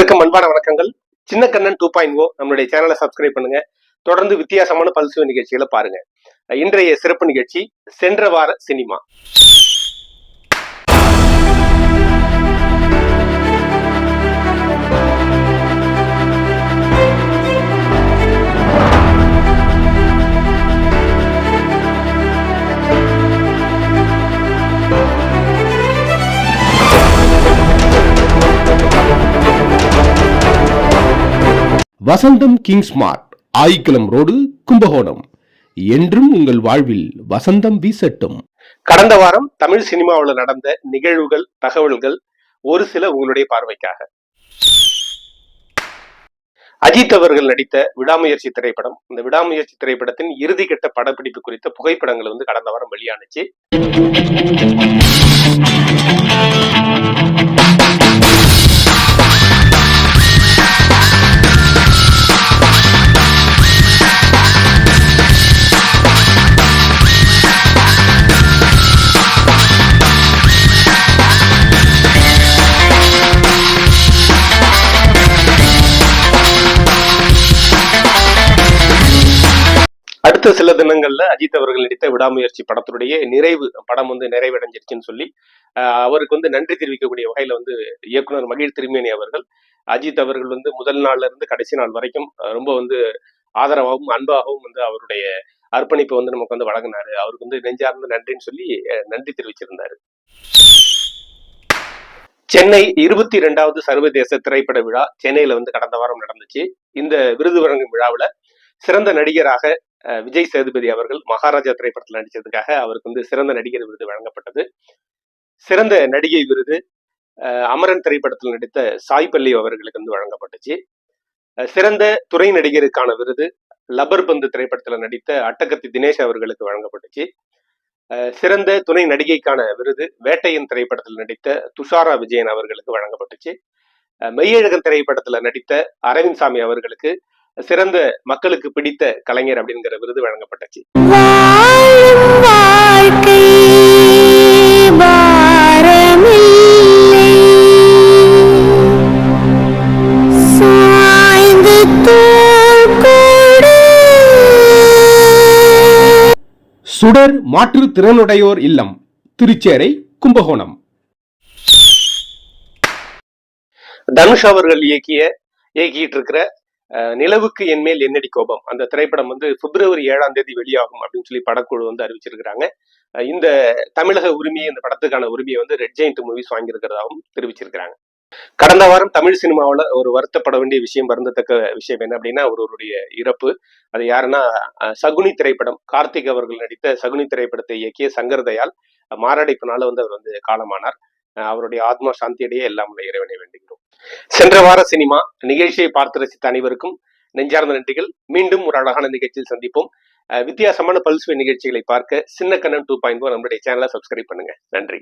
அனைவருக்கும் அன்பான வணக்கங்கள். சின்ன கண்ணன் டூ பாயிண்ட் ஓ நம்மளுடைய சேனலை சப்ஸ்கிரைப் பண்ணுங்க. தொடர்ந்து வித்தியாசமான பல்சுவ நிகழ்ச்சிகளை பாருங்க. இன்றைய சிறப்பு நிகழ்ச்சி சென்ற வார cinema. Vasantham king smart road Kumbakonam. என்றும் உங்கள் வாழ்வில் வசந்தம் வீசட்டும். கடந்த வாரம் தமிழ் சினிமாவில் நடந்த நிகழ்வுகள் தகவல்கள் ஒரு சில உங்களுடைய பார்வைக்காக. அஜித் அவர்கள் நடித்த விடாமுயற்சி திரைப்படம். இந்த விடாமுயற்சி திரைப்படத்தின் இறுதிக்கட்ட படப்பிடிப்பு குறித்த புகைப்படங்கள் வந்து கடந்த வாரம் வெளியானுச்சு. அடுத்த சில தினங்கள்ல அஜித் அவர்கள் நடித்த விடாமுயற்சி படத்தினுடைய நிறைவு படம் வந்து நிறைவடைஞ்சிருச்சுன்னு சொல்லி அவருக்கு வந்து நன்றி தெரிவிக்கக்கூடிய வகையில வந்து இயக்குனர் மகிழ் திருமேனி அவர்கள் அஜித் அவர்கள் வந்து முதல் நாள்ல இருந்து கடைசி நாள் வரைக்கும் ரொம்ப வந்து ஆதரவாகவும் அன்பாகவும் வந்து அவருடைய அர்ப்பணிப்பை வந்து நமக்கு வந்து வழங்கினாரு. அவருக்கு வந்து நெஞ்சார்ந்த நன்றின்னு சொல்லி நன்றி தெரிவிச்சிருந்தாரு. சென்னை இருபத்தி ரெண்டாவது சர்வதேச திரைப்பட விழா சென்னையில வந்து கடந்த வாரம் நடந்துச்சு. இந்த விருது வழங்கும் விழாவுல சிறந்த நடிகராக விஜய் சேதுபதி அவர்கள் மகாராஜா திரைப்படத்தில் நடித்ததுக்காக அவருக்கு வந்து சிறந்த நடிகர் விருது வழங்கப்பட்டது. சிறந்த நடிகை விருது அமரன் திரைப்படத்தில் நடித்த சாய் அவர்களுக்கு வந்து வழங்கப்பட்டுச்சு. சிறந்த துறை நடிகருக்கான விருது லபர் பந்து திரைப்படத்தில் நடித்த அட்டகத்தி தினேஷ் அவர்களுக்கு வழங்கப்பட்டுச்சு. சிறந்த துணை நடிகைக்கான விருது வேட்டையன் திரைப்படத்தில் நடித்த துஷாரா விஜயன் அவர்களுக்கு வழங்கப்பட்டுச்சு. மெய்யழகன் திரைப்படத்தில் நடித்த அரவிந்த் சாமி அவர்களுக்கு சிறந்த மக்களுக்கு பிடித்த கலைஞர் அப்படிங்கிற விருது வழங்கப்பட்டுச்சு. சுடர் மாற்று திறனுடையோர் இல்லம் திருச்சேரை கும்பகோணம். தனுஷ் அவர்கள் இயக்கிய இயக்கிட்டு இருக்கிற நிலவுக்கு என்மேல் என்னடி கோபம்? அந்த திரைப்படம் வந்து பிப்ரவரி ஏழாம் தேதி வெளியாகும் அப்படின்னு சொல்லி படக்குழு வந்து அறிவிச்சிருக்கிறாங்க. இந்த தமிழக உரிமையை இந்த படத்துக்கான உரிமையை வந்து ரெட் ஜெயிண்ட் மூவிஸ் வாங்கியிருக்கிறதாகவும் தெரிவிச்சிருக்கிறாங்க. கடந்த வாரம் தமிழ் சினிமாவில் ஒரு வருத்தப்பட வேண்டிய விஷயம் வருந்தத்தக்க விஷயம் என்ன அப்படின்னா ஒருவருடைய இறப்பு. அது யாருன்னா சகுனி திரைப்படம். கார்த்திக் அவர்கள் நடித்த சகுனி திரைப்படத்தை இயக்கிய சங்கர் தயால் மாரடைப்பினால வந்து அவர் வந்து காலமானார். அவருடைய ஆத்மா சாந்தியடைய எல்லாம் உள்ள இறைவனை வேண்டுகிறோம். சென்ற வார சினிமா நிகழ்ச்சியை பார்த்து ரசித்த அனைவருக்கும் நெஞ்சார்ந்த நன்றிகள். மீண்டும் ஒரு அழகான நிகழ்ச்சியில் சந்திப்போம். வித்தியாசமான பல்சுவை நிகழ்ச்சிகளை பார்க்க சின்ன கண்ணன் டூ பாயிண்ட் நம்மளுடைய சேனலை சப்ஸ்கிரைப் பண்ணுங்க. நன்றி.